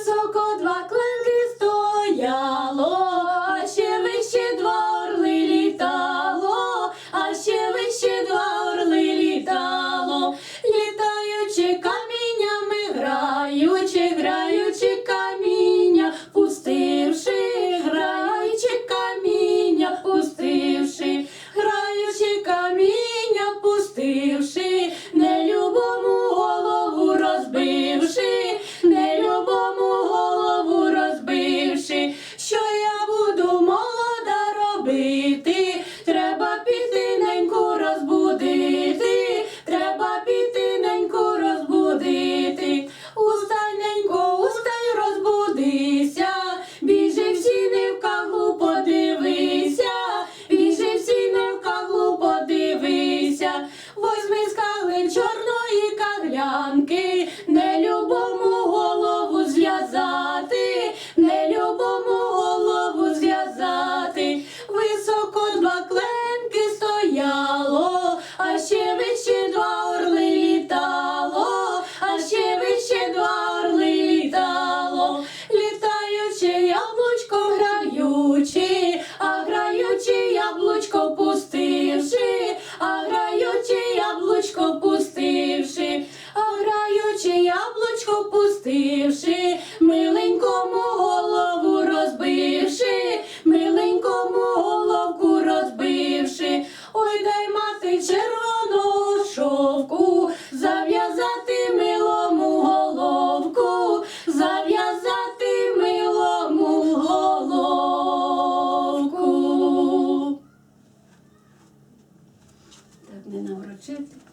Високо два клинки стояло, а ще вище два орли літало, а ще вище два орли літало, літаючи каміннями, граючи boys me. Яблучко миленькому голову розбивши, миленькому головку розбивши, ой дай мати червоного шовку, зав'язати милому головку, зав'язати милому головку. Так не наврочити.